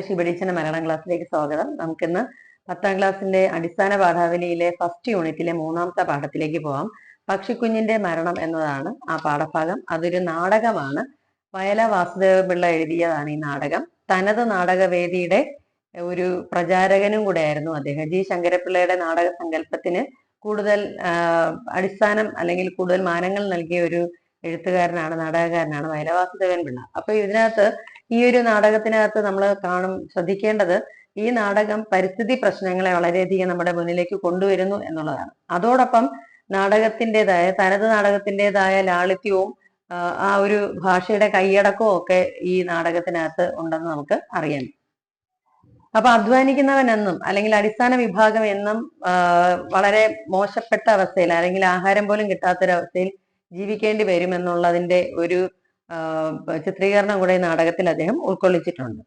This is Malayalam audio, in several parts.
ശിബിടിച്ചന മലയാളം ക്ലാസ്സിലേക്ക് സ്വാഗതം. നമുക്കിന്ന് പത്താം ക്ലാസ്സിന്റെ അടിസ്ഥാന പാഠാവലിയിലെ ഫസ്റ്റ് യൂണിറ്റിലെ മൂന്നാമത്തെ പാഠത്തിലേക്ക് പോവാം. പക്ഷിക്കുഞ്ഞിന്റെ മരണം എന്നതാണ് ആ പാഠഭാഗം. അതൊരു നാടകമാണ്. വയല വാസുദേവ പിള്ള എഴുതിയതാണ് ഈ നാടകം. തനത് നാടകവേദിയുടെ ഒരു പ്രചാരകനും കൂടെയായിരുന്നു അദ്ദേഹം. ജി. ശങ്കരപിള്ളയുടെ നാടക സങ്കല്പത്തിന് കൂടുതൽ അടിസ്ഥാനം അല്ലെങ്കിൽ കൂടുതൽ മാനങ്ങൾ നൽകിയ ഒരു എഴുത്തുകാരനാണ് നാടകകാരനാണ് വയലവാസുദേവൻ പിള്ള. അപ്പൊ ഇതിനകത്ത് ഈ ഒരു നാടകത്തിനകത്ത് നമ്മൾ കാണും ശ്രദ്ധിക്കേണ്ടത് ഈ നാടകം പരിസ്ഥിതി പ്രശ്നങ്ങളെ വളരെയധികം നമ്മുടെ മുന്നിലേക്ക് കൊണ്ടുവരുന്നു എന്നുള്ളതാണ്. അതോടൊപ്പം നാടകത്തിന്റെതായ തനത് നാടകത്തിന്റെതായ ലാളിത്യവും ആ, ഒരു ഭാഷയുടെ കൈയടക്കവും ഒക്കെ ഈ നാടകത്തിനകത്ത് ഉണ്ടെന്ന് നമുക്ക് അറിയാം. അപ്പൊ അധ്വാനിക്കുന്നവൻ എന്നും അല്ലെങ്കിൽ അടിസ്ഥാന വിഭാഗം എന്നും വളരെ മോശപ്പെട്ട അവസ്ഥയിൽ അല്ലെങ്കിൽ ആഹാരം പോലും കിട്ടാത്തൊരവസ്ഥയിൽ ജീവിക്കേണ്ടി വരുമെന്നുള്ളതിന്റെ ഒരു ചിത്രീകരണം കൂടെ ഈ നാടകത്തിൽ അദ്ദേഹം ഉൾക്കൊള്ളിച്ചിട്ടുണ്ട്.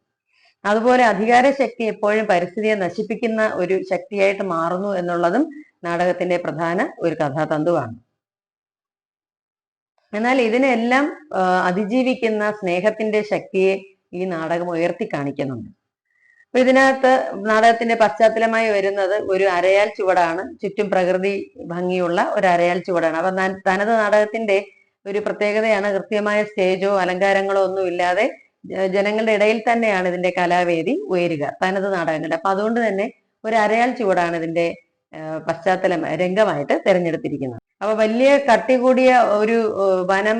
അതുപോലെ അധികാര ശക്തി എപ്പോഴും പരിസ്ഥിതിയെ നശിപ്പിക്കുന്ന ഒരു ശക്തിയായിട്ട് മാറുന്നു എന്നുള്ളതും നാടകത്തിന്റെ പ്രധാന ഒരു കഥാതന്തുവാണ്. എന്നാൽ ഇതിനെല്ലാം അതിജീവിക്കുന്ന സ്നേഹത്തിന്റെ ശക്തിയെ ഈ നാടകം ഉയർത്തി കാണിക്കുന്നുണ്ട്. അപ്പൊ ഇതിനകത്ത് നാടകത്തിന്റെ പശ്ചാത്തലമായി വരുന്നത് ഒരു അരയാൽ ചുവടാണ്. ചുറ്റും പ്രകൃതി ഭംഗിയുള്ള ഒരു അരയാൽ ചുവടാണ്. അപ്പൊ തനത് നാടകത്തിന്റെ ഒരു പ്രത്യേകതയാണ്. കൃത്യമായ സ്റ്റേജോ അലങ്കാരങ്ങളോ ഒന്നും ഇല്ലാതെ ജനങ്ങളുടെ ഇടയിൽ തന്നെയാണ് ഇതിന്റെ കലാവേദി ഉയരുക. തനത് നാടകങ്ങളുടെ. അപ്പൊ അതുകൊണ്ട് തന്നെ ഒരു അരയാൽ ചുവടാണ് ഇതിന്റെ പശ്ചാത്തലം രംഗമായിട്ട് തിരഞ്ഞെടുത്തിരിക്കുന്നത്. അപ്പൊ വലിയ കട്ടി കൂടിയ ഒരു വനം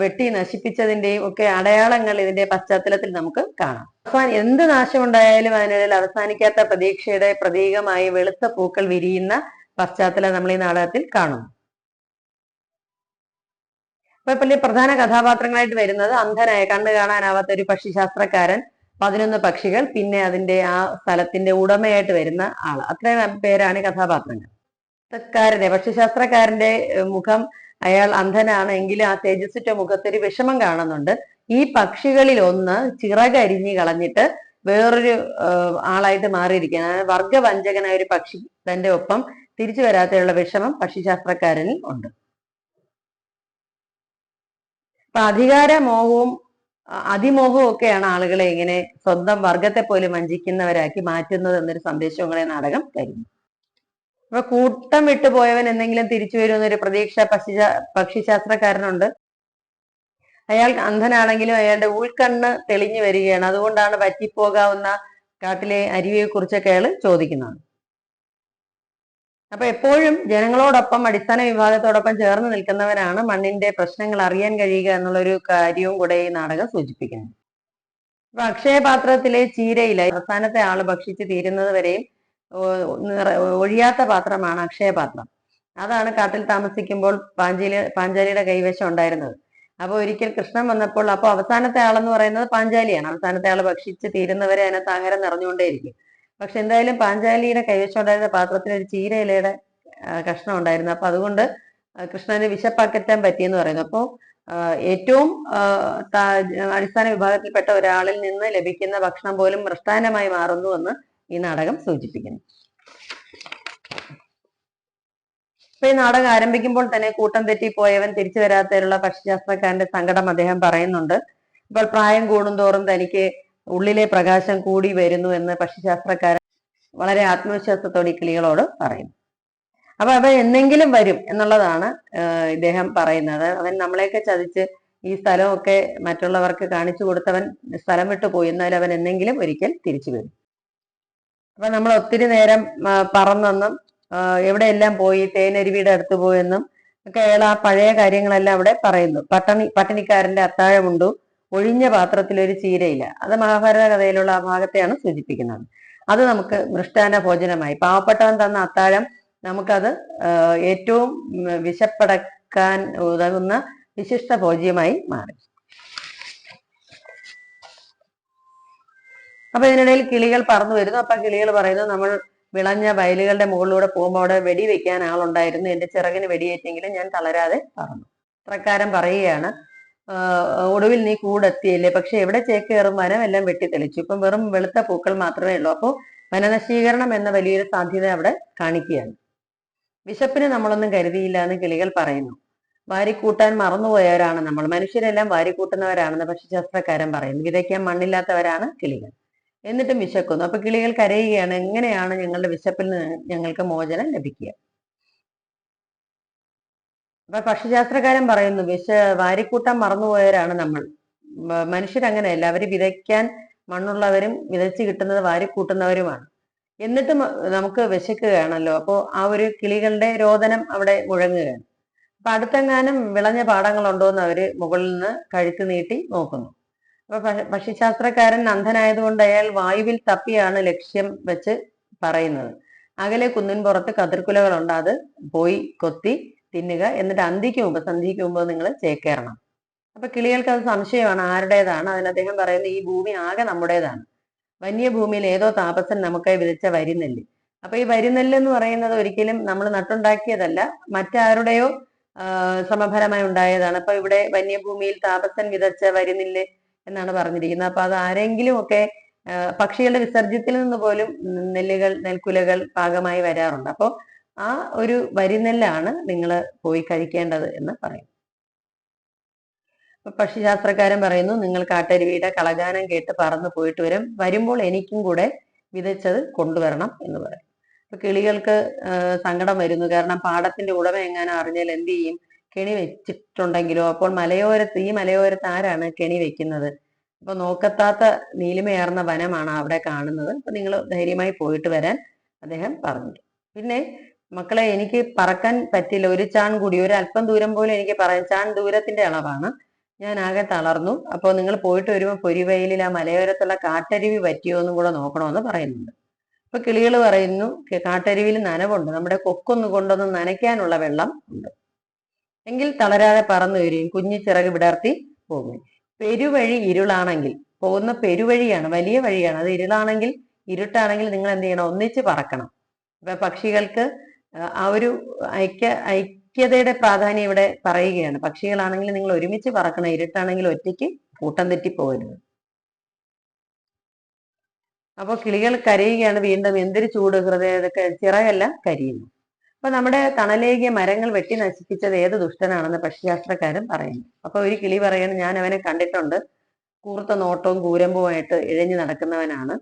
വെട്ടി നശിപ്പിച്ചതിന്റെയും ഒക്കെ അടയാളങ്ങൾ ഇതിന്റെ പശ്ചാത്തലത്തിൽ നമുക്ക് കാണാം. അവസാന എന്ത് നാശമുണ്ടായാലും അതിനിടയിൽ അവസാനിക്കാത്ത പ്രതീക്ഷയുടെ പ്രതീകമായി വെളുത്ത പൂക്കൾ വിരിയുന്ന പശ്ചാത്തലം നമ്മൾ ഈ നാടകത്തിൽ കാണുന്നു ഇപ്പൊ പ്രധാന കഥാപാത്രങ്ങളായിട്ട് വരുന്നത് അന്ധനായ കണ്ണു കാണാനാവാത്ത ഒരു പക്ഷിശാസ്ത്രക്കാരൻ പതിനൊന്ന് പക്ഷികൾ പിന്നെ അതിന്റെ ആ സ്ഥലത്തിന്റെ ഉടമയായിട്ട് വരുന്ന ആൾ. അത്രയും പേരാണ് കഥാപാത്രങ്ങൾ. ശാസ്ത്രക്കാരന്റെ പക്ഷിശാസ്ത്രക്കാരന്റെ മുഖം അയാൾ അന്ധനാണ് എങ്കിലും ആ തേജസ്സുറ്റ മുഖത്തൊരു വിഷമം കാണുന്നുണ്ട്. ഈ പക്ഷികളിൽ ഒന്ന് ചിറകരിഞ്ഞ് കളഞ്ഞിട്ട് വേറൊരു ആളായിട്ട് മാറിയിരിക്കുകയാണ്. വർഗവഞ്ചകനായ ഒരു പക്ഷി തന്റെ ഒപ്പം തിരിച്ചു വരാത്തയുള്ള വിഷമം പക്ഷിശാസ്ത്രക്കാരനിൽ ഉണ്ട്. അപ്പൊ അധികാര മോഹവും അ- അതിമോഹവും ഒക്കെയാണ് ആളുകളെ ഇങ്ങനെ സ്വന്തം വർഗത്തെ പോലും വഞ്ചിക്കുന്നവരാക്കി മാറ്റുന്നത് എന്നൊരു സന്ദേശം ഇങ്ങനെ നാടകം തരുന്നു. അപ്പൊ കൂട്ടം വിട്ടു പോയവൻ എന്തെങ്കിലും തിരിച്ചു വരുമെന്നൊരു പ്രതീക്ഷ പക്ഷിശ പക്ഷിശാസ്ത്രക്കാരനുണ്ട്. അയാൾ അന്ധനാണെങ്കിലും അയാളുടെ ഉൾക്കണ്ണ് തെളിഞ്ഞു വരികയാണ്. അതുകൊണ്ടാണ് പറ്റിപ്പോകാവുന്ന കാട്ടിലെ അരുവിയെ കുറിച്ചൊക്കെ അയാൾ ചോദിക്കുന്നത്. അപ്പൊ എപ്പോഴും ജനങ്ങളോടൊപ്പം അടിസ്ഥാന വിഭാഗത്തോടൊപ്പം ചേർന്ന് നിൽക്കുന്നവരാണ് മണ്ണിന്റെ പ്രശ്നങ്ങൾ അറിയാൻ കഴിയുക എന്നുള്ളൊരു കാര്യവും കൂടെ ഈ നാടകം സൂചിപ്പിക്കുന്നു. അപ്പൊ അക്ഷയപാത്രത്തിലെ ചീരയില അവസാനത്തെ ആൾ ഭക്ഷിച്ച് തീരുന്നത് വരെയും ഒഴിയാത്ത പാത്രമാണ് അക്ഷയപാത്രം. അതാണ് കാട്ടിൽ താമസിക്കുമ്പോൾ പാഞ്ചാലി പാഞ്ചാലിയുടെ കൈവശം ഉണ്ടായിരുന്നത്. അപ്പൊ ഒരിക്കൽ കൃഷ്ണൻ വന്നപ്പോൾ അപ്പൊ അവസാനത്തെ ആളെന്ന് പറയുന്നത് പാഞ്ചാലിയാണ്. അവസാനത്തെ ആൾ ഭക്ഷിച്ച് തീരുന്നവരെ അതിനകത്ത് ആഹാരം നിറഞ്ഞുകൊണ്ടേയിരിക്കും. പക്ഷെ എന്തായാലും പാഞ്ചാലിയുടെ കൈവശം ഉണ്ടായിരുന്ന പാത്രത്തിൽ ഒരു ചീരയിലയുടെ കഷ്ണം ഉണ്ടായിരുന്നു. അപ്പൊ അതുകൊണ്ട് കൃഷ്ണന് വിശപ്പകറ്റാൻ പറ്റിയെന്ന് പറയുന്നു. അപ്പോൾ ഏറ്റവും അടിസ്ഥാന വിഭാഗത്തിൽപ്പെട്ട ഒരാളിൽ നിന്ന് ലഭിക്കുന്ന ഭക്ഷണം പോലും പ്രസ്ഥാനമായി മാറുന്നു എന്ന് ഈ നാടകം സൂചിപ്പിക്കുന്നു. ഇപ്പൊ ഈ നാടകം ആരംഭിക്കുമ്പോൾ തന്നെ കൂട്ടം തെറ്റി പോയവൻ തിരിച്ചു വരാത്തതിലുള്ള പക്ഷിശാസ്ത്രക്കാരന്റെ സങ്കടം അദ്ദേഹം പറയുന്നുണ്ട്. ഇപ്പോൾ പ്രായം കൂടുന്തോറും തനിക്ക് ഉള്ളിലെ പ്രകാശം കൂടി വരുന്നു എന്ന് പക്ഷിശാസ്ത്രക്കാരൻ വളരെ ആത്മവിശ്വാസത്തോടെ ഈ കിളികളോട് പറയുന്നു. അപ്പൊ അവ എന്നെങ്കിലും വരും എന്നുള്ളതാണ് ഇദ്ദേഹം പറയുന്നത്. അവൻ നമ്മളെയൊക്കെ ചതിച്ച് ഈ സ്ഥലമൊക്കെ മറ്റുള്ളവർക്ക് കാണിച്ചു കൊടുത്തവൻ സ്ഥലം വിട്ടു പോയി. എന്നാലും അവൻ എന്നെങ്കിലും ഒരിക്കൽ തിരിച്ചു വരും. അപ്പൊ നമ്മൾ ഒത്തിരി നേരം പറന്നെന്നും എവിടെയെല്ലാം പോയി തേനരുവിയുടെ അടുത്ത് പോയെന്നും ഒക്കെ അയാൾ ആ പഴയ കാര്യങ്ങളെല്ലാം അവിടെ പറയുന്നു. പട്ടണി പട്ടിണിക്കാരന്റെ അത്താഴമുണ്ടു. ഒഴിഞ്ഞ പാത്രത്തിൽ ഒരു ചീരയില്ല. അത് മഹാഭാരത കഥയിലുള്ള ആ ഭാഗത്തെയാണ് സൂചിപ്പിക്കുന്നത്. അത് നമുക്ക് മൃഷ്ടാന ഭോജനമായി. പാവപ്പെട്ടവൻ തന്ന അത്താഴം നമുക്കത് ഏറ്റവും വിശപ്പടക്കാൻ ഉതകുന്ന വിശിഷ്ട ഭോജ്യമായി മാറി. അപ്പൊ ഇതിനിടയിൽ കിളികൾ പറന്നു വരുന്നു. അപ്പൊ കിളികൾ പറയുന്നു നമ്മൾ വിളഞ്ഞ വയലുകളുടെ മുകളിലൂടെ പോകുമ്പോൾ അവിടെ വെടി വെക്കാൻ ആളുണ്ടായിരുന്നു. എന്റെ ചിറകിന് വെടിയേറ്റെങ്കിലും ഞാൻ തളരാതെ പറഞ്ഞു പത്രക്കാരൻ പറയുകയാണ് "ആഹ് ഒടുവിൽ നീ കൂടെത്തിയില്ലേ? പക്ഷെ എവിടെ ചേക്കേറും? വനം എല്ലാം വെട്ടിത്തെളിച്ചു. ഇപ്പം വെറും വെളുത്ത പൂക്കൾ മാത്രമേ ഉള്ളൂ. അപ്പോൾ വനനശീകരണം എന്ന വലിയൊരു സാധ്യത അവിടെ കാണിക്കുകയാണ്. വിശപ്പിന് നമ്മളൊന്നും കരുതിയില്ല എന്ന് കിളികൾ പറയുന്നു. വാരിക്കൂട്ടാൻ മറന്നുപോയവരാണ് നമ്മൾ. മനുഷ്യരെല്ലാം വാരിക്കൂട്ടുന്നവരാണെന്ന് പക്ഷിശാസ്ത്രക്കാരൻ പറയുന്നു. വിതയ്ക്കാൻ മണ്ണില്ലാത്തവരാണ് കിളികൾ. എന്നിട്ടും വിശക്കുന്നു. അപ്പൊ കിളികൾ കരയുകയാണ്. എങ്ങനെയാണ് ഞങ്ങളുടെ വിശപ്പിൽ നിന്ന് ഞങ്ങൾക്ക് മോചനം ലഭിക്കുക? അപ്പൊ പക്ഷിശാസ്ത്രകാരൻ പറയുന്നു വിശ വാരിക്കൂട്ടാൻ മറന്നുപോയവരാണ് നമ്മൾ. മനുഷ്യരങ്ങനെയല്ല അവർ വിതയ്ക്കാൻ മണ്ണുള്ളവരും വിതച്ച് കിട്ടുന്നത് വാരിക്കൂട്ടുന്നവരുമാണ്. എന്നിട്ട് നമുക്ക് വിശക്കുകയാണല്ലോ അപ്പോൾ ആ ഒരു കിളികളുടെ രോദനം അവിടെ മുഴങ്ങുകയാണ്. അപ്പൊ അടുത്തെങ്ങാനും വിളഞ്ഞ പാടങ്ങളുണ്ടോ എന്ന് അവർ മുകളിൽ നിന്ന് കഴുത്ത് നീട്ടി നോക്കുന്നു. അപ്പൊ പക്ഷ- പക്ഷിശാസ്ത്രക്കാരൻ അന്ധനായതുകൊണ്ട് അയാൾ വായുവിൽ തപ്പിയാണ് ലക്ഷ്യം വെച്ച് പറയുന്നത്. അകലെ കുന്നിൻ പുറത്ത് കതിർക്കുലകളുണ്ട്. അത് പോയി കൊത്തി തിന്നുക എന്നിട്ട് അന്തിക്ക് മുമ്പ് സന്ധിക്ക് മുമ്പ് നിങ്ങൾ ചേക്കേറണം. അപ്പൊ കിളികൾക്ക് അത് സംശയമാണ് ആരുടേതാണ്? അതിന് അദ്ദേഹം പറയുന്നത് ഈ ഭൂമി ആകെ നമ്മുടേതാണ്. വന്യ ഭൂമിയിൽ ഏതോ താപസൻ നമുക്കായി വിതച്ച വരിനെല്ല്. അപ്പൊ ഈ വരിനെല്ല് എന്ന് പറയുന്നത് ഒരിക്കലും നമ്മൾ നട്ടുണ്ടാക്കിയതല്ല മറ്റാരുടെയോ ശ്രമഫലമായി ഉണ്ടായതാണ്. അപ്പൊ ഇവിടെ വന്യഭൂമിയിൽ താപസൻ വിതച്ച വരിനെല്ല് എന്നാണ് പറഞ്ഞിരിക്കുന്നത്. അപ്പൊ അത് ആരെങ്കിലും ഒക്കെ പക്ഷികളുടെ വിസർജ്യത്തിൽ നിന്ന് പോലും നെല്ലുകൾ നെൽക്കുലകൾ പാകമായി വരാറുണ്ട്. അപ്പോൾ ആ ഒരു വരിനെല്ലാണ് നിങ്ങൾ പോയി കഴിക്കേണ്ടത് എന്ന് പറയും. പക്ഷിശാസ്ത്രക്കാരൻ പറയുന്നു നിങ്ങൾ കാട്ടരുവിയുടെ കളഗാനം കേട്ട് പറന്നു പോയിട്ട് വരും. വരുമ്പോൾ എനിക്കും കൂടെ വിതച്ചത് കൊണ്ടുവരണം എന്ന് പറയും. ഇപ്പൊ കിളികൾക്ക് സങ്കടം വരുന്നു. കാരണം പാടത്തിന്റെ ഉടമ എങ്ങാനും അറിഞ്ഞാൽ എന്ത് ചെയ്യും? കെണി വെച്ചിട്ടുണ്ടെങ്കിലോ? അപ്പോൾ മലയോരത്ത് ഈ മലയോരത്ത് ആരാണ് കെണി വെക്കുന്നത്? അപ്പൊ നോക്കത്താത്ത നീലിമയേർന്ന വനമാണ് അവിടെ കാണുന്നത്. അപ്പൊ നിങ്ങൾ ധൈര്യമായി പോയിട്ട് വരാൻ അദ്ദേഹം പറഞ്ഞു. പിന്നെ മക്കളെ എനിക്ക് പറക്കാൻ പറ്റില്ല. ഒരു ചാൺ കൂടി ഒരു അല്പം ദൂരം പോലും എനിക്ക് പറയാം ചാൺ ദൂരത്തിന്റെ അളവാണ്. ഞാൻ ആകെ തളർന്നു. അപ്പോൾ നിങ്ങൾ പോയിട്ട് വരുമ്പോൾ പൊരിവയലിൽ ആ മലയോരത്തുള്ള കാട്ടരുവി പറ്റിയോ എന്നും കൂടെ നോക്കണമെന്ന് പറയുന്നുണ്ട്. അപ്പൊ കിളികൾ പറയുന്നു "ക- കാട്ടരുവിയിൽ നനവുണ്ട്. നമ്മുടെ കൊക്കൊന്ന് കൊണ്ടൊന്ന് നനയ്ക്കാനുള്ള വെള്ളം ഉണ്ട്. എങ്കിൽ തളരാതെ പറന്നു വരികയും കുഞ്ഞു ചിറക് വിടർത്തി പോകും പെരുവഴി ഇരുളാണെങ്കിൽ പോകുന്ന പെരുവഴിയാണ് വലിയ വഴിയാണ്. അത് ഇരുളാണെങ്കിൽ ഇരുട്ടാണെങ്കിൽ നിങ്ങൾ എന്ത് ചെയ്യണം? ഒന്നിച്ച് പറക്കണം. ഇപ്പൊ പക്ഷികൾക്ക് ആ, ഒരു ഐക്യ ഐക്യതയുടെ പ്രാധാന്യം ഇവിടെ പറയുകയാണ്. പക്ഷികളാണെങ്കിൽ നിങ്ങൾ ഒരുമിച്ച് പറക്കണം. ഇരുട്ടാണെങ്കിൽ ഒറ്റയ്ക്ക് കൂട്ടം തെറ്റി പോകരുത്. അപ്പൊ കിളികൾ കരയുകയാണ് വീണ്ടും. എന്തൊരു ചൂട്. ഹൃദയതൊക്കെ ചിറയല്ല കരിയുന്നു. അപ്പൊ നമ്മുടെ തണലേകിയ മരങ്ങൾ വെട്ടി നശിപ്പിച്ചത് ഏത് ദുഷ്ടനാണെന്ന് പക്ഷിശാസ്ത്രക്കാരൻ പറയുന്നു. അപ്പൊ ഒരു കിളി പറയുന്നു ഞാൻ അവനെ കണ്ടിട്ടുണ്ട്. കൂർത്ത നോട്ടവും കൂരമ്പുമായിട്ട് ഇഴഞ്ഞു നടക്കുന്നവനാണ്.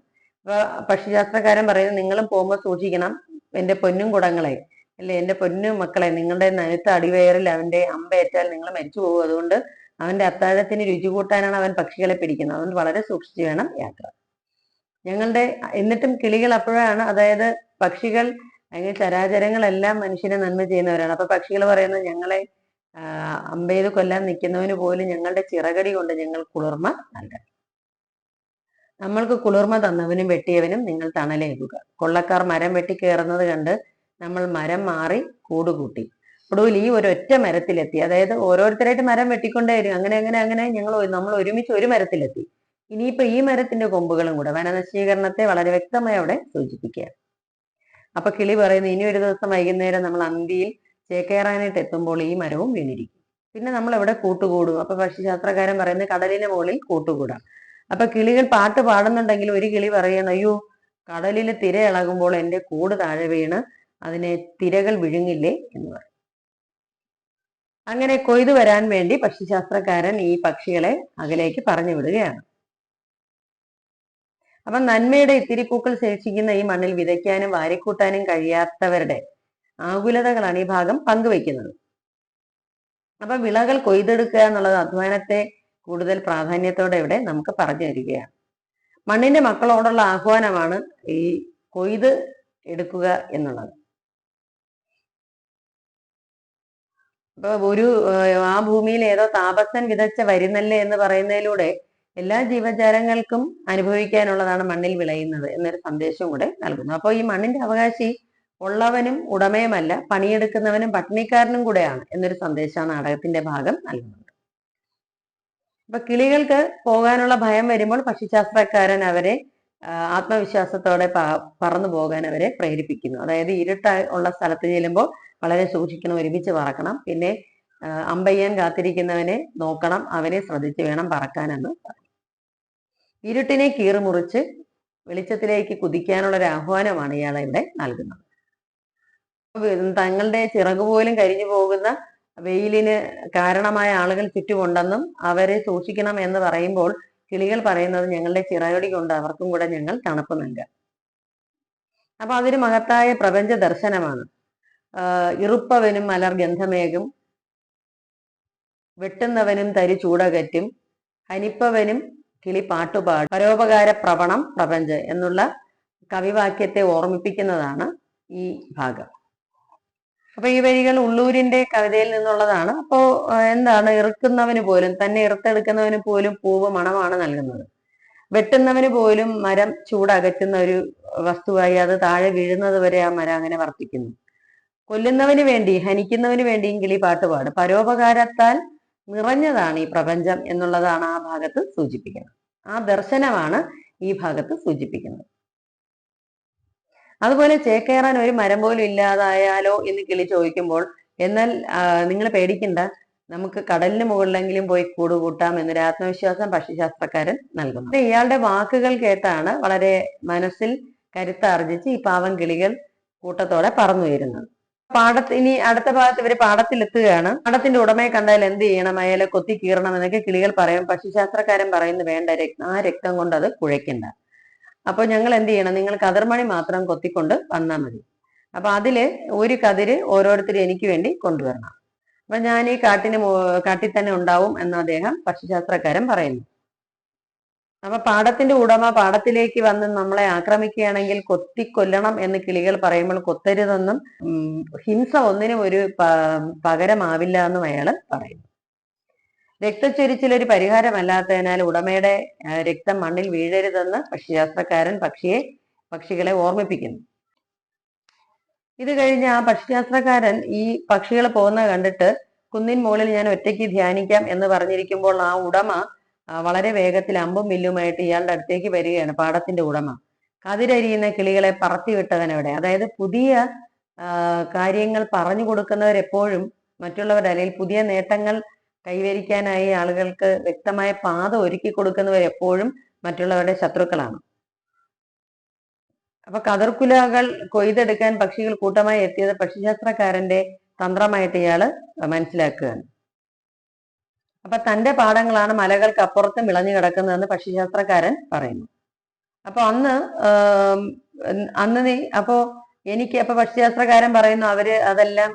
അപ്പൊ പക്ഷിശാസ്ത്രക്കാരൻ പറയുന്നത് നിങ്ങളും പോകുമ്പോൾ സൂക്ഷിക്കണം. എന്റെ പൊന്നും കുടങ്ങളെ അല്ലെ? എന്റെ പൊന്നു മക്കളെ നിങ്ങളുടെ നനുത്ത അടിവയറിൽ അവന്റെ അമ്പേറ്റാൽ നിങ്ങൾ മരിച്ചു പോകും. അതുകൊണ്ട് അവന്റെ അത്താഴത്തിന് രുചി കൂട്ടാനാണ് അവൻ പക്ഷികളെ പിടിക്കുന്നത്. അതുകൊണ്ട് വളരെ സൂക്ഷിച്ചു വേണം യാത്ര. ഞങ്ങളുടെ എന്നിട്ടും കിളികൾ അപ്പോഴാണ് അതായത് പക്ഷികൾ അല്ലെങ്കിൽ ചരാചരങ്ങളെല്ലാം മനുഷ്യനെ നന്മ ചെയ്യുന്നവരാണ്. അപ്പൊ പക്ഷികൾ പറയുന്നത് ഞങ്ങളെ അമ്പെയ്ത് കൊല്ലാൻ നിൽക്കുന്നവന് പോലും ഞങ്ങളുടെ ചിറകടി കൊണ്ട് ഞങ്ങൾ കുളിർമ നൽകണം. നമ്മൾക്ക് കുളിർമ തന്നവനും വെട്ടിയവനും നിങ്ങൾ തണലേകുക. കൊള്ളക്കാർ മരം വെട്ടി കയറുന്നത് കണ്ട് നമ്മൾ മരം മാറി കൂടുകൂട്ടി. ഒടുവിൽ ഈ ഒരു ഒറ്റ മരത്തിലെത്തി. അതായത് ഓരോരുത്തരായിട്ട് മരം വെട്ടിക്കൊണ്ടേ വരും അങ്ങനെ അങ്ങനെ അങ്ങനെ ഞങ്ങൾ നമ്മൾ ഒരുമിച്ച് ഒരു മരത്തിലെത്തി. ഇനിയിപ്പോ ഈ മരത്തിന്റെ കൊമ്പുകളും കൂടെ വനനശീകരണത്തെ വളരെ വ്യക്തമായി അവിടെ സൂചിപ്പിക്കുക. അപ്പൊ കിളി പറയുന്നു ഇനി ഒരു ദിവസം വൈകുന്നേരം നമ്മൾ അന്തിയിൽ ചേക്കേറാനായിട്ട് എത്തുമ്പോൾ ഈ മരവും വീണിരിക്കും. പിന്നെ നമ്മൾ എവിടെ കൂട്ടുകൂടും? അപ്പൊ പക്ഷിശാസ്ത്രകാരൻ പറയുന്നത് കടലിന് മുകളിൽ കൂട്ടുകൂടാം. അപ്പൊ കിളികൾ പാട്ട് പാടുന്നുണ്ടെങ്കിൽ ഒരു കിളി പറയണം അയ്യോ കടലിൽ തിര ഇളകുമ്പോൾ എന്റെ കൂട് താഴെ വീണ് അതിനെ തിരകൾ വിഴുങ്ങില്ലേ? എന്ന് പറയും. അങ്ങനെ കൊയ്തു വരാൻ വേണ്ടി പക്ഷിശാസ്ത്രക്കാരൻ ഈ പക്ഷികളെ അകലേക്ക് പറഞ്ഞു വിടുകയാണ്. അപ്പൊ നന്മയുടെ ഇത്തിരി പൂക്കൾ ശേഷിക്കുന്ന ഈ മണ്ണിൽ വിതയ്ക്കാനും വാരിക്കൂട്ടാനും കഴിയാത്തവരുടെ ആകുലതകളാണ് ഈ ഭാഗം പങ്കുവെക്കുന്നത് അപ്പൊ വിളകൾ കൊയ്തെടുക്കുക എന്നുള്ളത് അധ്വാനത്തെ കൂടുതൽ പ്രാധാന്യത്തോടെ ഇവിടെ നമുക്ക് പറഞ്ഞു തരികയാണ്. മണ്ണിന്റെ മക്കളോടുള്ള ആഹ്വാനമാണ് ഈ കൊയ്ത് എടുക്കുക എന്നുള്ളത്. ഇപ്പൊ ഒരു ആ ഭൂമിയിൽ ഏതോ താപസൻ വിതച്ച വരുന്നല്ലേ എന്ന് പറയുന്നതിലൂടെ എല്ലാ ജീവജാലങ്ങൾക്കും അനുഭവിക്കാനുള്ളതാണ് മണ്ണിൽ വിളയുന്നത് എന്നൊരു സന്ദേശം കൂടെ നൽകുന്നു. അപ്പോൾ ഈ മണ്ണിന്റെ അവകാശി ഉള്ളവനും ഉടമയുമല്ല പണിയെടുക്കുന്നവനും പട്ടിണിക്കാരനും കൂടെയാണ് എന്നൊരു സന്ദേശം നാടകത്തിന്റെ ഭാഗം നൽകുന്നുണ്ട് അപ്പൊ കിളികൾക്ക് പോകാനുള്ള ഭയം വരുമ്പോൾ പക്ഷിശാസ്ത്രക്കാരൻ അവരെ ആത്മവിശ്വാസത്തോടെ പറന്നു പോകാൻ അവരെ പ്രേരിപ്പിക്കുന്നു. അതായത് ഇരുട്ട ഉള്ള സ്ഥലത്ത് ചെല്ലുമ്പോൾ വളരെ സൂക്ഷിക്കണം ഒരുമിച്ച് പറക്കണം. പിന്നെ അമ്പയ്യാൻ കാത്തിരിക്കുന്നവനെ നോക്കണം അവനെ ശ്രദ്ധിച്ച് വേണം പറക്കാനെന്ന്. ഇരുട്ടിനെ കീറുമുറിച്ച് വെളിച്ചത്തിലേക്ക് കുതിക്കാനുള്ള ഒരു ആഹ്വാനമാണ് ഇയാളെ ഇവിടെ നൽകുന്നത്. തങ്ങളുടെ ചിറക് പോലും കരിഞ്ഞു പോകുന്ന വെയിലിന് കാരണമായ ആളുകൾ ചുറ്റുമുണ്ടെന്നും അവരെ സൂക്ഷിക്കണം എന്ന് പറയുമ്പോൾ കിളികൾ പറയുന്നത് ഞങ്ങളുടെ ചിറകടി കൊണ്ട് അവർക്കും കൂടെ ഞങ്ങൾ തണുപ്പ് നൽകാം. അപ്പൊ അതൊരു മഹത്തായ പ്രപഞ്ച ദർശനമാണ്. ഇറുപ്പവനും മലർ ഗന്ധമേകും വെട്ടുന്നവനും തരി ചൂടകറ്റും ഹനിപ്പവനും കിളി പാട്ടുപാടും പരോപകാര പ്രവണം പ്രപഞ്ച് എന്നുള്ള കവിവാക്യത്തെ ഓർമ്മിപ്പിക്കുന്നതാണ് ഈ ഭാഗം. അപ്പൊ ഈ വരികൾ ഉള്ളൂരിന്റെ കവിതയിൽ നിന്നുള്ളതാണ്. അപ്പോ എന്താണ് ഇറുക്കുന്നവന് പോലും തന്നെ ഇറുത്തെടുക്കുന്നവന് പോലും പൂവ് മണമാണ് നൽകുന്നത്. വെട്ടുന്നവന് പോലും മരം ചൂടകറ്റുന്ന ഒരു വസ്തുവായി അത് താഴെ വീഴുന്നത് വരെ ആ മരം അങ്ങനെ വർത്തിക്കുന്നു. കൊല്ലുന്നവന് വേണ്ടി ഹനിക്കുന്നവന് വേണ്ടിയും കിളി പാട്ട് പാടും. പരോപകാരത്താൽ നിറഞ്ഞതാണ് ഈ പ്രപഞ്ചം എന്നുള്ളതാണ് ആ ഭാഗത്ത് സൂചിപ്പിക്കുന്നത്. ആ ദർശനമാണ് ഈ ഭാഗത്ത് സൂചിപ്പിക്കുന്നത്. അതുപോലെ ചേക്കേറാൻ ഒരു മരം പോലും ഇല്ലാതായാലോ എന്ന് കിളി ചോദിക്കുമ്പോൾ എന്നാൽ നിങ്ങൾ പേടിക്കണ്ട. നമുക്ക് കടലിന് മുകളിലെങ്കിലും പോയി കൂട് കൂട്ടാം എന്നൊരു ആത്മവിശ്വാസം പക്ഷിശാസ്ത്രക്കാരൻ നൽകുന്നു. ഇയാളുടെ വാക്കുകൾ കേട്ടാണ് വളരെ മനസ്സിൽ കരുത്താർജിച്ച് ഈ പാവം കിളികൾ കൂട്ടത്തോടെ പറന്നു വരുന്നത് പാടത്ത് ഇനി അടുത്ത ഭാഗത്ത് ഇവർ പാടത്തിലെത്തുകയാണ്. പാടത്തിന്റെ ഉടമയെ കണ്ടാൽ എന്ത് ചെയ്യണം? അയാളെ കൊത്തി കീറണം എന്നൊക്കെ കിളികൾ പറയും. പക്ഷിശാസ്ത്രക്കാരൻ പറയുന്നു വേണ്ട രക്തം ആ രക്തം കൊണ്ട് അത് കുഴയ്ക്കണ്ട. അപ്പൊ ഞങ്ങൾ എന്ത് ചെയ്യണം? നിങ്ങൾ കതിർമണി മാത്രം കൊത്തിക്കൊണ്ട് വന്നാൽ മതി. അപ്പൊ അതിൽ ഒരു കതിര് ഓരോരുത്തരും എനിക്ക് വേണ്ടി കൊണ്ടുവരണം. അപ്പൊ ഞാൻ ഈ കാട്ടിന് കാട്ടിൽ തന്നെ ഉണ്ടാവും എന്ന് അദ്ദേഹം പക്ഷിശാസ്ത്രക്കാരൻ പറയുന്നു. അപ്പൊ പാടത്തിന്റെ ഉടമ പാടത്തിലേക്ക് വന്ന് നമ്മളെ ആക്രമിക്കുകയാണെങ്കിൽ കൊത്തിക്കൊല്ലണം എന്ന് കിളികൾ പറയുമ്പോൾ കൊത്തരുതെന്നും ഹിംസ ഒന്നിനും ഒരു പകരമാവില്ല എന്നും അയാൾ പറയുന്നു. രക്തച്ചൊരിച്ചിൽ ഒരു പരിഹാരമല്ലാത്തതിനാൽ ഉടമയുടെ രക്തം മണ്ണിൽ വീഴരുതെന്ന് പക്ഷിശാസ്ത്രക്കാരൻ പക്ഷിയെ പക്ഷികളെ ഓർമ്മിപ്പിക്കുന്നു. ഇത് കഴിഞ്ഞ് ആ പക്ഷിശാസ്ത്രക്കാരൻ ഈ പക്ഷികൾ പോകുന്നത് കണ്ടിട്ട് കുന്നിൻ മുകളിൽ ഞാൻ ഒറ്റയ്ക്ക് ധ്യാനിക്കാം എന്ന് പറഞ്ഞിരിക്കുമ്പോൾ ആ ഉടമ വളരെ വേഗത്തിൽ അമ്പും വില്ലുമായിട്ട് ഇയാളുടെ അടുത്തേക്ക് വരികയാണ് പാടത്തിന്റെ ഉടമ. കതിരരിയുന്ന കിളികളെ പറത്തി വിട്ടവനവിടെ. അതായത് പുതിയ കാര്യങ്ങൾ പറഞ്ഞു കൊടുക്കുന്നവരെപ്പോഴും മറ്റുള്ളവരുടെ അല്ലെങ്കിൽ പുതിയ നേട്ടങ്ങൾ കൈവരിക്കാനായി ആളുകൾക്ക് വ്യക്തമായ പാത ഒരുക്കി കൊടുക്കുന്നവർ എപ്പോഴും മറ്റുള്ളവരുടെ ശത്രുക്കളാണ്. അപ്പൊ കതിർക്കുലകൾ കൊയ്തെടുക്കാൻ പക്ഷികൾ കൂട്ടമായി എത്തിയത് പക്ഷിശാസ്ത്രക്കാരന്റെ തന്ത്രമായിട്ട് ഇയാൾ മനസ്സിലാക്കുകയാണ്. അപ്പൊ തന്റെ പാടങ്ങളാണ് മലകൾക്ക് അപ്പുറത്ത് വിളഞ്ഞു കിടക്കുന്നതെന്ന് പക്ഷിശാസ്ത്രക്കാരൻ പറയുന്നു. അപ്പൊ അന്ന് അന്ന് നീ അപ്പോ എനിക്ക് അപ്പൊ പക്ഷിശാസ്ത്രക്കാരൻ പറയുന്നു അവർ അതെല്ലാം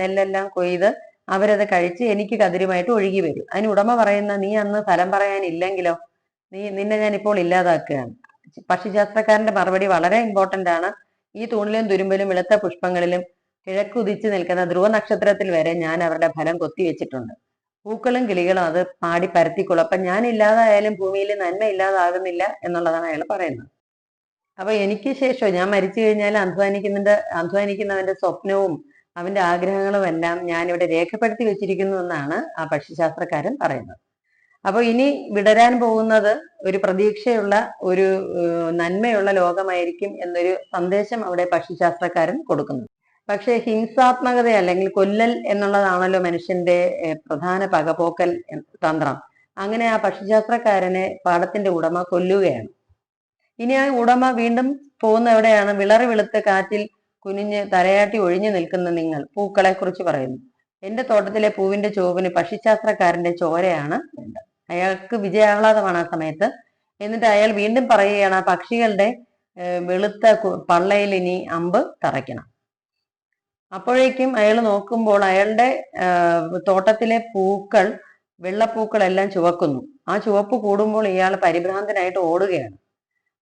നെല്ലെല്ലാം കൊയ്ത് അവരത് കഴിച്ച് എനിക്ക് കതിരുമായിട്ട് ഒഴുകി വരും. അതിന് ഉടമ പറയുന്ന നീ അന്ന് ഫലം പറയാനില്ലെങ്കിലോ? നീ നിന്നെ ഞാൻ ഇപ്പോൾ ഇല്ലാതാക്കുകയാണ്. പക്ഷിശാസ്ത്രക്കാരന്റെ മറുപടി വളരെ ഇമ്പോർട്ടന്റ് ആണ്. ഈ തൂണിലും തുരുമ്പിലും വെളുത്ത പുഷ്പങ്ങളിലും കിഴക്കുദിച്ചു നിൽക്കുന്ന ധ്രുവ നക്ഷത്രത്തിൽ വരെ ഞാൻ അവരുടെ ഫലം കൊത്തിവെച്ചിട്ടുണ്ട്. പൂക്കളും കിളികളും അത് പാടി പരത്തിക്കുള്ളു. അപ്പൊ ഞാൻ ഇല്ലാതായാലും ഭൂമിയിൽ നന്മ ഇല്ലാതാകുന്നില്ല എന്നുള്ളതാണ് അയാൾ പറയുന്നത്. അപ്പൊ എനിക്ക് ശേഷം ഞാൻ മരിച്ചു കഴിഞ്ഞാൽ അധ്വാനിക്കുന്നതിന്റെ അധ്വാനിക്കുന്നവന്റെ സ്വപ്നവും അവന്റെ എല്ലാം ഞാൻ ഇവിടെ രേഖപ്പെടുത്തി വെച്ചിരിക്കുന്നു എന്നാണ് ആ പക്ഷിശാസ്ത്രക്കാരൻ പറയുന്നത്. അപ്പോൾ ഇനി വിടരാൻ പോകുന്നത് ഒരു പ്രതീക്ഷയുള്ള ഒരു നന്മയുള്ള ലോകമായിരിക്കും എന്നൊരു സന്ദേശം അവിടെ പക്ഷിശാസ്ത്രക്കാരൻ കൊടുക്കുന്നു. പക്ഷേ ഹിംസാത്മകത അല്ലെങ്കിൽ കൊല്ലൽ എന്നുള്ളതാണല്ലോ മനുഷ്യന്റെ പ്രധാന പകപോക്കൽ തന്ത്രം. അങ്ങനെ ആ പക്ഷിശാസ്ത്രക്കാരനെ പാടത്തിന്റെ ഉടമ കൊല്ലുകയാണ്. ഇനി ആ ഉടമ വീണ്ടും പോകുന്ന എവിടെയാണ്? വിളറി വെളുത്ത് കാറ്റിൽ കുനിഞ്ഞ് തലയാട്ടി ഒഴിഞ്ഞു നിൽക്കുന്ന നിങ്ങൾ പൂക്കളെ കുറിച്ച് പറയുന്നു. എന്റെ തോട്ടത്തിലെ പൂവിന്റെ ചുവപ്പിന് പക്ഷിശാസ്ത്രക്കാരന്റെ ചോരയാണ് അയാൾക്ക് വിജയാഹ്ലാദമാണ് ആ സമയത്ത്. എന്നിട്ട് അയാൾ വീണ്ടും പറയുകയാണ് പക്ഷികളുടെ വെളുത്ത പള്ളയിൽ ഇനി അമ്പ് തറയ്ക്കണം. അപ്പോഴേക്കും അയാൾ നോക്കുമ്പോൾ അയാളുടെ തോട്ടത്തിലെ പൂക്കൾ വെള്ളപ്പൂക്കളെല്ലാം ചുവക്കുന്നു. ആ ചുവപ്പ് കൂടുമ്പോൾ ഇയാൾ പരിഭ്രാന്തനായിട്ട് ഓടുകയാണ്.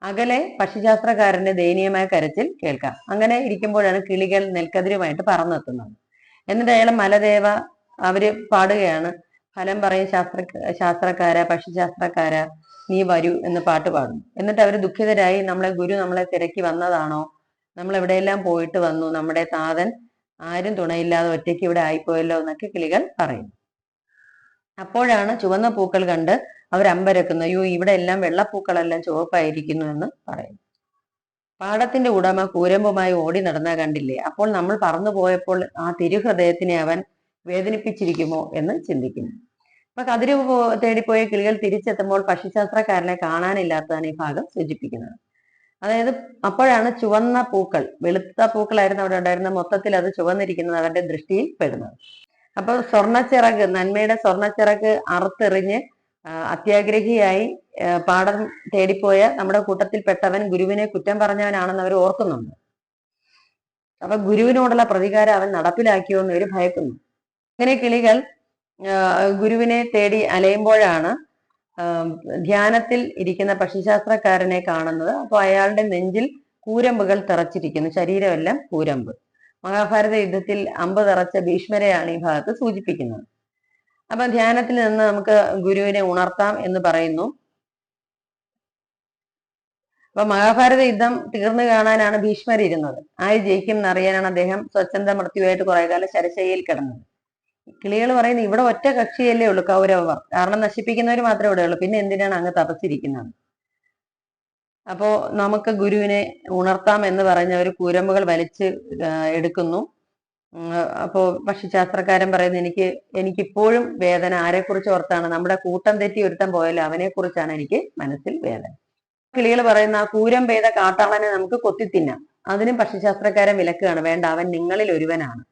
അകലെ പക്ഷിശാസ്ത്രകാരന്റെ ദയനീയമായ കരച്ചിൽ കേൾക്കാം. അങ്ങനെ ഇരിക്കുമ്പോഴാണ് കിളികൾ നെൽക്കതിരുമായിട്ട് പറന്നെത്തുന്നത്. എന്നിട്ട് അയാൾ മലദേവ അവർ പാടുകയാണ്. ഫലം പറയും ശാസ്ത്ര ശാസ്ത്രക്കാര പക്ഷിശാസ്ത്രക്കാര നീ വരൂ എന്ന് പാട്ട് പാടും എന്നിട്ട് അവർ ദുഃഖിതരായി നമ്മളെ ഗുരു നമ്മളെ തിരക്കി വന്നതാണോ? നമ്മൾ എവിടെയെല്ലാം പോയിട്ട് വന്നു? നമ്മുടെ താതൻ ആരും തുണയില്ലാതെ ഒറ്റയ്ക്ക് ഇവിടെ ആയിപ്പോയല്ലോ എന്നൊക്കെ കിളികൾ പറയും അപ്പോഴാണ് ചുവന്ന പൂക്കൾ കണ്ട് അവർ അമ്പരക്കുന്നു അയ്യോ ഇവിടെ എല്ലാം വെള്ളപ്പൂക്കളെല്ലാം ചുവപ്പായിരിക്കുന്നു എന്ന് പറയുന്നു. പാടത്തിന്റെ ഉടമ കൂരമ്പുമായി ഓടി നടന്ന കണ്ടില്ലേ? അപ്പോൾ നമ്മൾ പറന്നു പോയപ്പോൾ ആ തിരുഹൃദയത്തിനെ അവൻ വേദനിപ്പിച്ചിരിക്കുമോ എന്ന് ചിന്തിക്കുന്നു. അപ്പൊ കതിര് തേടിപ്പോയ കിളികൾ തിരിച്ചെത്തുമ്പോൾ പക്ഷിശാസ്ത്രക്കാരനെ കാണാനില്ലാത്തതാണ് ഈ ഭാഗം സൂചിപ്പിക്കുന്നത്. അതായത് അപ്പോഴാണ് ചുവന്ന പൂക്കൾ വെളുത്ത പൂക്കളായിരുന്നു അവിടെ ഉണ്ടായിരുന്ന മൊത്തത്തിൽ അത് ചുവന്നിരിക്കുന്നത് അവന്റെ ദൃഷ്ടിയിൽ പെടുന്നത്. അപ്പൊ സ്വർണച്ചിറക് നന്മയുടെ സ്വർണച്ചിറക് അറുത്തെറിഞ്ഞ് അത്യാഗ്രഹിയായി പാഠം തേടിപ്പോയ നമ്മുടെ കൂട്ടത്തിൽപ്പെട്ടവൻ ഗുരുവിനെ കുറ്റം പറഞ്ഞവനാണെന്ന് അവർ ഓർക്കുന്നുണ്ട്. അപ്പൊ ഗുരുവിനോടുള്ള പ്രതികാരം അവൻ നടപ്പിലാക്കിയോ എന്ന് ഇവർ ഭയക്കുന്നു. അങ്ങനെ കിളികൾ ഗുരുവിനെ തേടി അലയുമ്പോഴാണ് ധ്യാനത്തിൽ ഇരിക്കുന്ന പക്ഷിശാസ്ത്രക്കാരനെ കാണുന്നത്. അപ്പോൾ അയാളുടെ നെഞ്ചിൽ കൂരമ്പുകൾ തറച്ചിരിക്കുന്നു. ശരീരമെല്ലാം കൂരമ്പ്. മഹാഭാരത യുദ്ധത്തിൽ അമ്പ് തറച്ച ഭീഷ്മരെയാണ് ഈ ഭാഗത്ത് സൂചിപ്പിക്കുന്നത്. അപ്പൊ ധ്യാനത്തിൽ നിന്ന് നമുക്ക് ഗുരുവിനെ ഉണർത്താം എന്ന് പറയുന്നു. അപ്പൊ മഹാഭാരത യുദ്ധം തീർന്നു കാണാനാണ് ഭീഷ്മർ ഇരുന്നത്. ആര് ജയിക്കും എന്നറിയാനാണ് അദ്ദേഹം സ്വച്ഛന്ത മൃത്യുവായിട്ട് കുറെ കാലം ശരശയ്യയിൽ കിടന്നത്. കിളികൾ പറയുന്നത് ഇവിടെ ഒറ്റ കക്ഷിയല്ലേ ഉള്ളൂ കൗരവർ. കാരണം നശിപ്പിക്കുന്നവർ മാത്രമേ ഇവിടെ ഉള്ളൂ. പിന്നെ എന്തിനാണ് അങ്ങ് തപസ്സിരിക്കുന്നത്? അപ്പോ നമുക്ക് ഗുരുവിനെ ഉണർത്താം എന്ന് പറഞ്ഞ ഒരു കൂരമ്പുകൾ വലിച്ച് എടുക്കുന്നു. അപ്പോ പക്ഷിശാസ്ത്രക്കാരൻ പറയുന്നത് എനിക്ക് എനിക്കിപ്പോഴും വേദന ആരെക്കുറിച്ച് ഓർത്താണ്? നമ്മുടെ കൂട്ടം തെറ്റി ഒരുത്തം പോയാലും അവനെ കുറിച്ചാണ് എനിക്ക് മനസ്സിൽ വേദന. കിളികൾ പറയുന്ന ആ കൂരം പെയ്ത കാട്ടാളനെ നമുക്ക് കൊത്തി തിന്നാം. അതിനും പക്ഷിശാസ്ത്രക്കാരൻ വിലക്കുകയാണ്. വേണ്ട അവൻ നിങ്ങളിൽ ഒരുവനാണ്.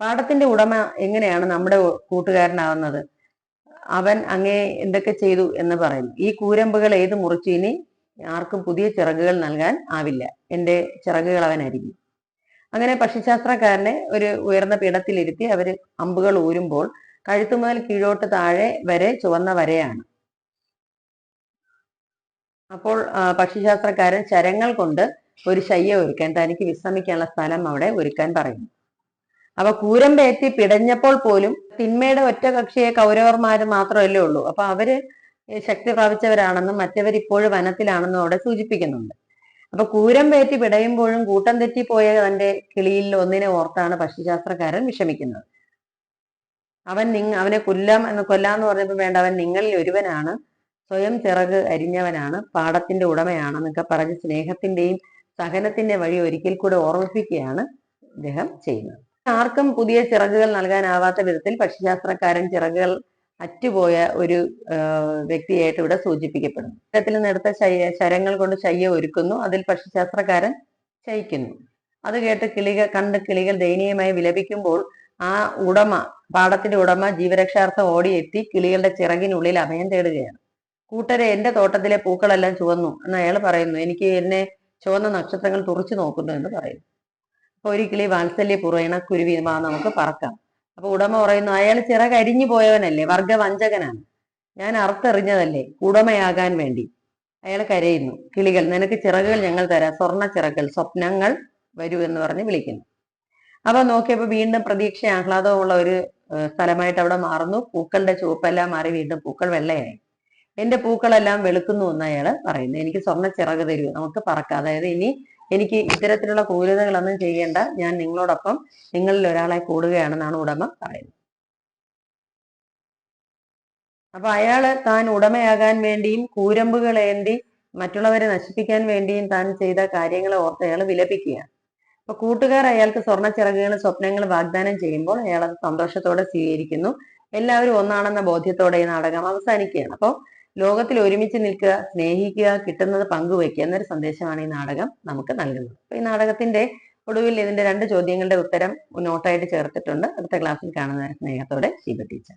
പാടത്തിന്റെ ഉടമ എങ്ങനെയാണ് നമ്മുടെ കൂട്ടുകാരനാവുന്നത്? അവൻ അങ്ങേ എന്തൊക്കെ ചെയ്തു എന്ന് പറയുന്നു ഈ കൂരമ്പുകൾ ഏത് മുറിച്ചു ഇനി ആർക്കും പുതിയ ചിറകുകൾ നൽകാൻ ആവില്ല. എന്റെ ചിറകുകൾ അവൻ അരിഞ്ഞു അങ്ങനെ പക്ഷിശാസ്ത്രക്കാരനെ ഒരു ഉയർന്ന പീഠത്തിലിരുത്തി അവർ അമ്പുകൾ ഊരുമ്പോൾ കഴുത്തു മുതൽ കീഴോട്ട് താഴെ വരെ ചുവന്ന വരയാണ്. അപ്പോൾ പക്ഷിശാസ്ത്രക്കാരൻ ശരങ്ങൾ കൊണ്ട് ഒരു ശയ്യ ഒരുക്കാൻ തനിക്ക് വിശ്രമിക്കാനുള്ള സ്ഥലം അവിടെ ഒരുക്കാൻ പറയുന്നു. അപ്പൊ കൂരമ്പേറ്റി പിടഞ്ഞപ്പോൾ പോലും തിന്മയുടെ ഒറ്റ കക്ഷിയെ കൗരവർമാര് മാത്രമല്ലേ ഉള്ളൂ. അപ്പൊ അവർ ശക്തി പ്രാപിച്ചവരാണെന്നും മറ്റവർ ഇപ്പോഴും വനത്തിലാണെന്നും അവിടെ സൂചിപ്പിക്കുന്നുണ്ട്. അപ്പൊ കൂരം പേറ്റി പിടയുമ്പോഴും കൂട്ടം തെറ്റിപ്പോയ തന്റെ കിളിയിൽ ഒന്നിനെ ഓർത്താണ് പക്ഷിശാസ്ത്രക്കാരൻ വിഷമിക്കുന്നത്. അവൻ നിങ്ങ അവനെ കൊല്ലാം എന്ന് കൊല്ലാന്ന് പറഞ്ഞപ്പോൾ വേണ്ട അവൻ നിങ്ങളിൽ ഒരുവനാണ്. സ്വയം ചിറക് അരിഞ്ഞവനാണ്. പാടത്തിന്റെ ഉടമയാണ് ഉടമയാണെന്നൊക്കെ പറഞ്ഞ് സ്നേഹത്തിന്റെയും സഹനത്തിന്റെ വഴി ഒരിക്കൽ കൂടെ ഓർമ്മിപ്പിക്കുകയാണ് അദ്ദേഹം ചെയ്യുന്നത്. ആർക്കും പുതിയ ചിറകുകൾ നൽകാനാവാത്ത വിധത്തിൽ പക്ഷിശാസ്ത്രക്കാരൻ ചിറകുകൾ അറ്റുപോയ ഒരു വ്യക്തിയായിട്ട് ഇവിടെ സൂചിപ്പിക്കപ്പെടുന്നു. ഇത്തരത്തിൽ നിന്നെടുത്ത ശരങ്ങൾ കൊണ്ട് ശയ്യ ഒരുക്കുന്നു. അതിൽ പക്ഷിശാസ്ത്രക്കാരൻ ശയിക്കുന്നു. അത് കേട്ട് കിളികൾ കണ്ട് കിളികൾ ദയനീയമായി വിലപിക്കുമ്പോൾ ആ ഉടമ പാടത്തിന്റെ ഉടമ ജീവരക്ഷാർത്ഥം ഓടിയെത്തി കിളികളുടെ ചിറകിനുള്ളിൽ അഭയം തേടുകയാണ്. കൂട്ടരെ എന്റെ തോട്ടത്തിലെ പൂക്കളെല്ലാം ചുവന്നു എന്ന് അയാൾ പറയുന്നു. എനിക്ക് എന്നെ ചുവന്ന നക്ഷത്രങ്ങൾ തുറച്ചു നോക്കുന്നു എന്ന് പറയുന്നു. അപ്പൊ ഒരു കിളി വാത്സല്യ ഇണക്കുരുവി കുരുവിമാ നമുക്ക് പറക്കാം. അപ്പൊ ഉടമ പറയുന്നു അയാൾ ചിറകരിഞ്ഞു പോയവനല്ലേ വർഗവഞ്ചകനാണ്. ഞാൻ അറുത്തെറിഞ്ഞതല്ലേ ഉടമയാകാൻ വേണ്ടി. അയാൾ കരയുന്നു കിളികൾ നിനക്ക് ചിറകുകൾ ഞങ്ങൾ തരാം സ്വർണ ചിറകൾ സ്വപ്നങ്ങൾ വരൂ എന്ന് പറഞ്ഞ് വിളിക്കുന്നു. അപ്പൊ നോക്കിയപ്പോ വീണ്ടും പ്രതീക്ഷ ആഹ്ലാദമുള്ള ഒരു സ്ഥലമായിട്ട് അവിടെ മാറുന്നു. പൂക്കളുടെ ചുവപ്പെല്ലാം മാറി വീണ്ടും പൂക്കൾ വെള്ളയായി. എന്റെ പൂക്കളെല്ലാം വെളുക്കുന്നു എന്ന് അയാൾ പറയുന്നു. എനിക്ക് സ്വർണ ചിറക് തരൂ നമുക്ക് പറക്കാം. അതായത് ഇനി എനിക്ക് ഇത്തരത്തിലുള്ള ക്രൂരതകളൊന്നും ചെയ്യേണ്ട. ഞാൻ നിങ്ങളോടൊപ്പം നിങ്ങളിൽ ഒരാളെ കൂടുകയാണെന്നാണ് ഉടമ പറയുന്നത്. അപ്പൊ അയാൾ താൻ ഉടമയാകാൻ വേണ്ടിയും കൂരമ്പുകളേന്തി മറ്റുള്ളവരെ നശിപ്പിക്കാൻ വേണ്ടിയും താൻ ചെയ്ത കാര്യങ്ങളെ ഓർത്ത് അയാൾ വിലപിക്കുകയാണ്. അപ്പൊ കൂട്ടുകാർ അയാൾക്ക് സ്വർണ ചിറകുകളും സ്വപ്നങ്ങളും വാഗ്ദാനം ചെയ്യുമ്പോൾ അയാൾ അത് സന്തോഷത്തോടെ സ്വീകരിക്കുന്നു. എല്ലാവരും ഒന്നാണെന്ന ബോധ്യത്തോടെ ഈ നാടകം അവസാനിക്കുകയാണ്. അപ്പോൾ ലോകത്തിൽ ഒരുമിച്ച് നിൽക്കുക സ്നേഹിക്കുക കിട്ടുന്നത് പങ്കുവയ്ക്കുക എന്നൊരു സന്ദേശമാണ് ഈ നാടകം നമുക്ക് നൽകുന്നത്. അപ്പൊ ഈ നാടകത്തിന്റെ ഒടുവിൽ ഇതിന്റെ രണ്ട് ചോദ്യങ്ങളുടെ ഉത്തരം നോട്ടായിട്ട് ചേർത്തിട്ടുണ്ട്. അടുത്ത ക്ലാസ്സിൽ കാണുന്ന സ്നേഹത്തോടെ ശീബ ടീച്ചർ